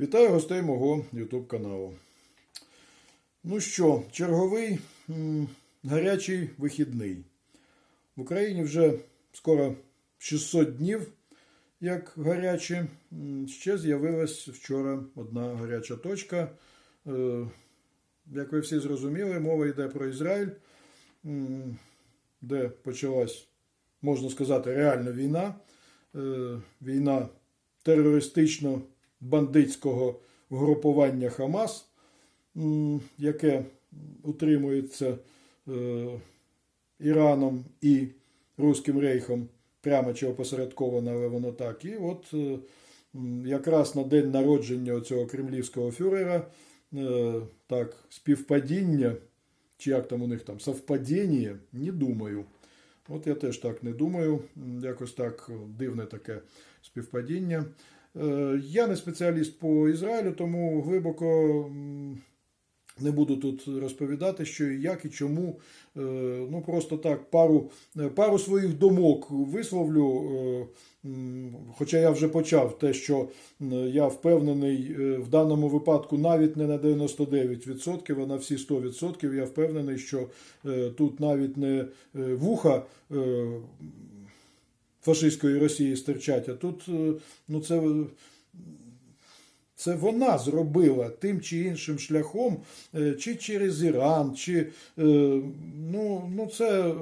Вітаю гостей мого YouTube каналу. Ну що, черговий м, гарячий вихідний. В Україні вже скоро 600 днів, як гарячі. Ще з'явилась вчора одна гаряча точка. Е, Як ви всі зрозуміли, мова йде про Ізраїль, м, де почалась, можна сказати, реальна війна. Е, Війна терористично-бандитського групування Хамас, яке утримується е, Іраном і Руським Рейхом, прямо чи опосередковано, але воно так. І от е, якраз на день народження цього кремлівського фюрера, е, так, співпадіння, чи як там у них там, совпадіння, не думаю. От я теж так не думаю. Якось так дивне таке співпадіння. Е, Я не спеціаліст по Ізраїлю, тому глибоко не буду тут розповідати, що і як і чому. Е, Ну просто так, пару, е, пару своїх думок висловлю. Хоча я вже почав те, що я впевнений в даному випадку навіть не на 99%, а на всі 100%. Я впевнений, що тут навіть не вуха фашистської Росії стирчать, а тут е, ну, це, це вона зробила тим чи іншим шляхом, е, чи через Іран, чи е, ну, ну це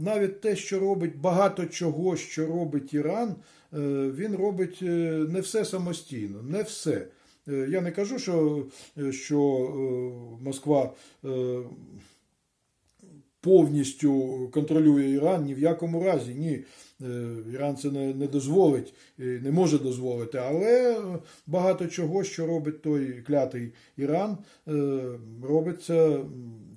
навіть те, що робить багато чого, що робить Іран, він робить не все самостійно, не все. Я не кажу, що, що Москва повністю контролює Іран ні в якому разі. Ні. Е, Іран це не, не дозволить, і не може дозволити. Але багато чого, що робить той клятий Іран, е, робиться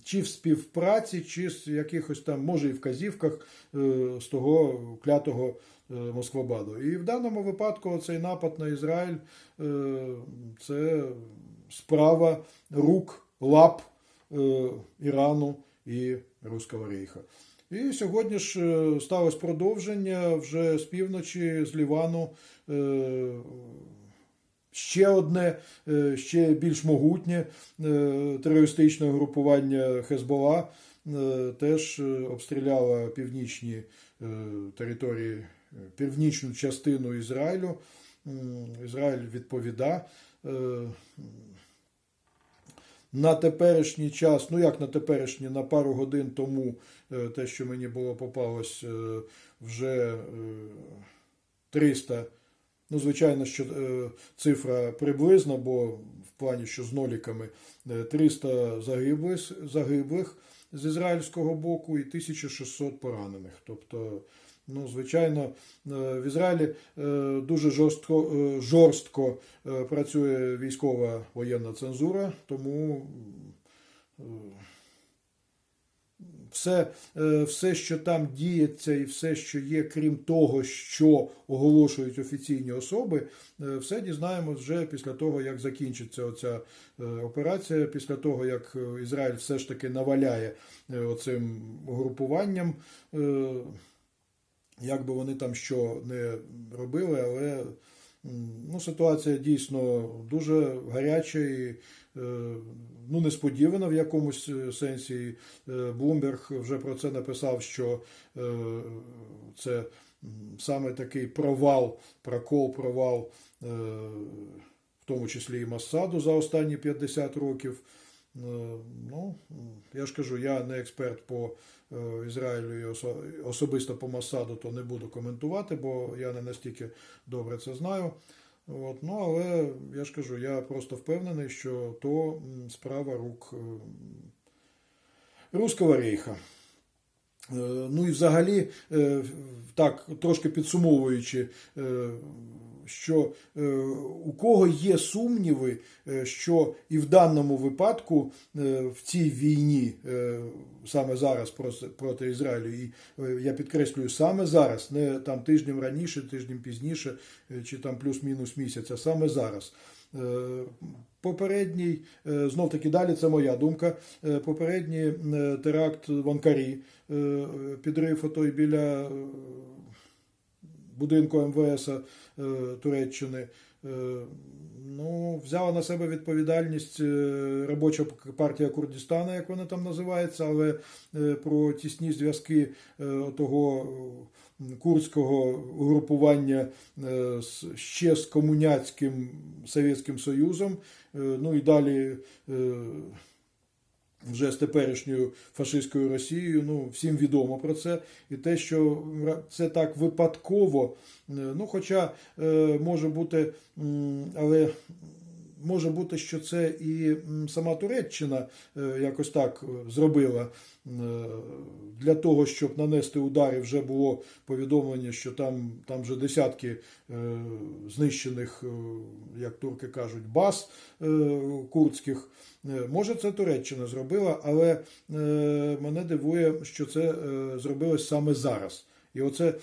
чи в співпраці, чи з якихось там, може, і вказівках е, з того клятого е, Москвабаду. І в даному випадку цей напад на Ізраїль е, це справа рук, лап е, Ірану і Руського Рейха. І сьогодні ж е, сталося продовження вже з півночі, з Лівану. е, Ще одне, е, ще більш могутнє терористичне групування Хезбола теж обстріляло північні території, північну частину Ізраїлю. Ізраїль відповіда. Е, на теперішній час, ну як на теперішній, на пару годин тому, е, те, що мені було попалось е, вже е, 300, ну, звичайно, що е, цифра приблизна, бо в плані, що з ноліками е, 300 загиблих, загиблих з ізраїльського боку і 1600 поранених. Тобто, ну, звичайно, е, в Ізраїлі е, дуже жорстко, е, жорстко працює військова воєнна цензура, тому все, все, що там діється, і все, що є, крім того, що оголошують офіційні особи, все дізнаємось вже після того, як закінчиться оця операція, після того, як Ізраїль все ж таки наваляє оцим угрупуванням. Як би вони там що не робили, але ну, ситуація дійсно дуже гаряча і е, ну, несподівана в якомусь е, сенсі. Е, Блумберг вже про це написав, що це саме такий провал, прокол, провал, в тому числі і Массаду за останні 50 років. Е, Ну, я ж кажу, я не експерт по е, Ізраїлю і особисто по Масаду, то не буду коментувати, бо я не настільки добре це знаю. От, ну, але я ж кажу, я просто впевнений, що то справа рук е, Руського рейха. Е, Ну і взагалі, е, так, трошки підсумовуючи, е, що у кого є сумніви, що і в даному випадку в цій війні, саме зараз проти Ізраїлю, і я підкреслюю, саме зараз, не там тижнем раніше, тижнем пізніше, чи там плюс-мінус місяць, а саме зараз. Е, Попередній, е, знов таки далі, це моя думка. е, Попередній теракт в Анкарі, підрив отой біля будинку МВС Туреччини. ну, взяла на себе відповідальність робоча партія Курдистана, як вона там називається, але про тісні зв'язки того курдського угрупування е, ще з комуняцьким Совєтським Союзом, е, ну і далі. е, вже з теперішньою фашистською Росією, ну всім відомо про це, і те, що це так випадково, ну хоча може бути, але може бути, що це і сама Туреччина е, якось так е, зробила е, для того, щоб нанести удари, вже було повідомлення, що там, там вже десятки знищених, як турки кажуть, баз курдських. Може, це Туреччина зробила, але мене дивує, що це зробилось саме зараз. І оце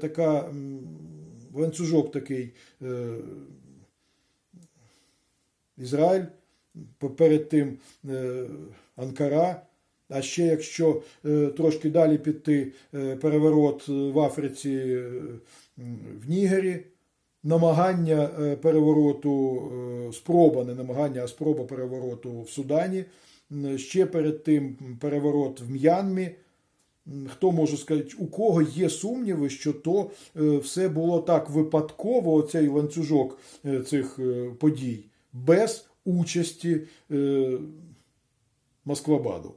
така ланцюжок такий. Ізраїль, перед тим е, Анкара. А ще якщо е, трошки далі піти е, переворот в Африці в Нігері, намагання перевороту, спроба, не намагання, а спроба перевороту в Судані, ще перед тим переворот в М'янмі. Хто може сказати, у кого є сумніви, що то все було так випадково, оцей ланцюжок цих подій, без участі е, Москвабаду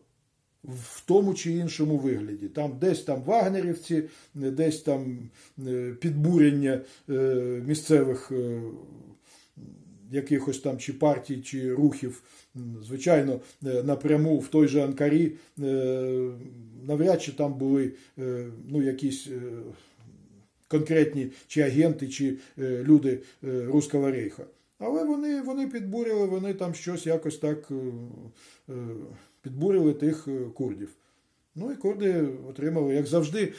в тому чи іншому вигляді. Там десь там вагнерівці, десь там е, підбурення е, місцевих е, якихось там чи партій, чи рухів, звичайно, напряму в той же Анкарі, навряд чи там були ну, якісь. Конкретні чи агенти, чи люди Руського рейха. Але вони, вони підбурили, вони там щось якось так е, е, підбурили тих е, курдів. Ну і курди отримали, як завжди,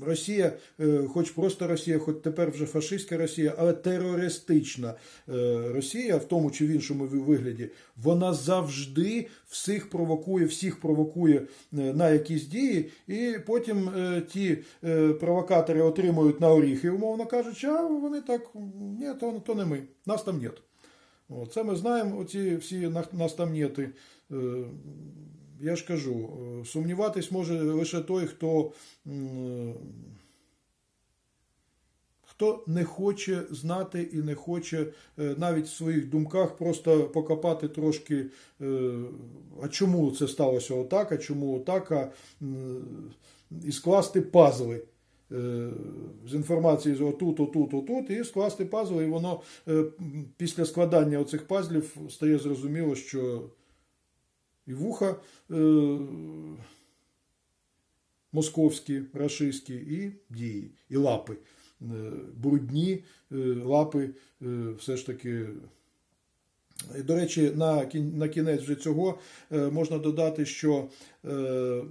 Росія, е, хоч просто Росія, хоч тепер вже фашистська Росія, але терористична е, Росія, в тому чи в іншому вигляді, вона завжди всіх провокує, всіх провокує е, на якісь дії, і потім ті провокатори отримують на оріхи, умовно кажучи, а вони так, ні, то, то не ми, нас там нет. Це ми знаємо, оці всі на- нас там нети. Е, Я ж кажу, е, сумніватись може лише той, хто, хто не хоче знати і не хоче е, навіть в своїх думках просто покопати трошки, е, а чому це сталося отак, а чому отак, а, і скласти пазли е, з інформації отут, отут, отут, і скласти пазли, і воно е, після складання оцих пазлів стає зрозуміло, що і вуха е, московські, рашистські, і дії, і лапи. Е, брудні е, лапи все ж таки. До речі, на кінець вже цього е, можна додати, що е,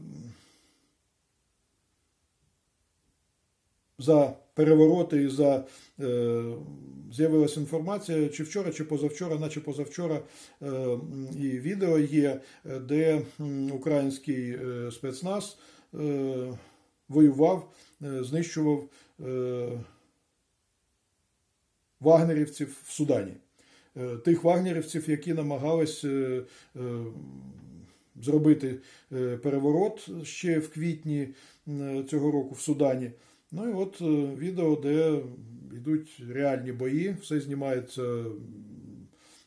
за перевороти і за е, з'явилася інформація, чи вчора, чи позавчора, наче позавчора, е, і відео є, де український е, спецназ воював, знищував вагнерівців в Судані. Тих вагнерівців, які намагались зробити переворот ще в квітні цього року в Судані. Ну і от е, відео, де йдуть реальні бої, все знімається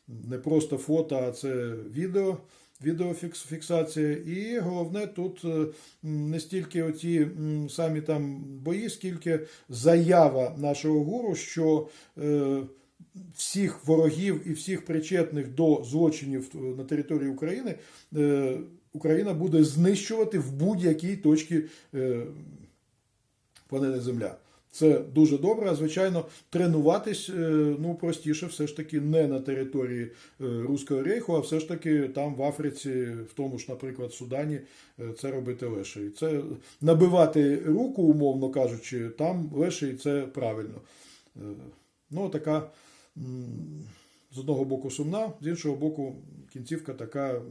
не просто фото, а це відео, відеофіксація. І головне тут е, не стільки оті самі там бої, скільки заява нашого гуру, що е, всіх ворогів і всіх причетних до злочинів на території України Україна буде знищувати в будь-якій точці планети Земля. Це дуже добре. А звичайно, тренуватись е, ну простіше, все ж таки не на території е, Руського рейху, а все ж таки там в Африці, в тому ж, наприклад, Судані, е, це робити легше. І це набивати руку, умовно кажучи, там легше і це правильно. Ну, така з одного боку сумна, з іншого боку, кінцівка така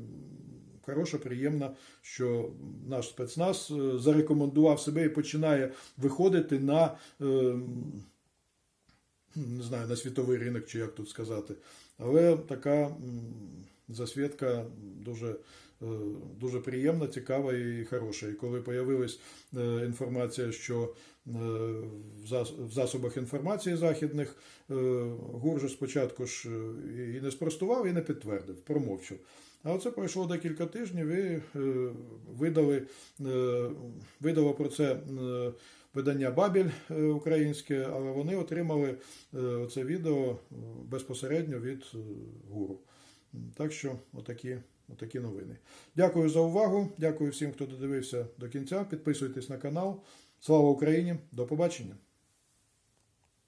хороша, приємна, що наш спецназ е, зарекомендував себе і починає виходити на е, не знаю, на світовий ринок, чи як тут сказати. Але така засвідка дуже, е, дуже приємна, цікава і хороша. І коли появилась е, інформація, що в засобах інформації західних ГУР же спочатку ж і не спростував, і не підтвердив, промовчав. А оце пройшло декілька тижнів і е, видали, е, видало про це е, видання Бабіль українське, але вони отримали це відео безпосередньо від гуру. Так що, отакі, отакі новини. Дякую за увагу. Дякую всім, хто додивився до кінця. Підписуйтесь на канал. Слава Україні! До побачення!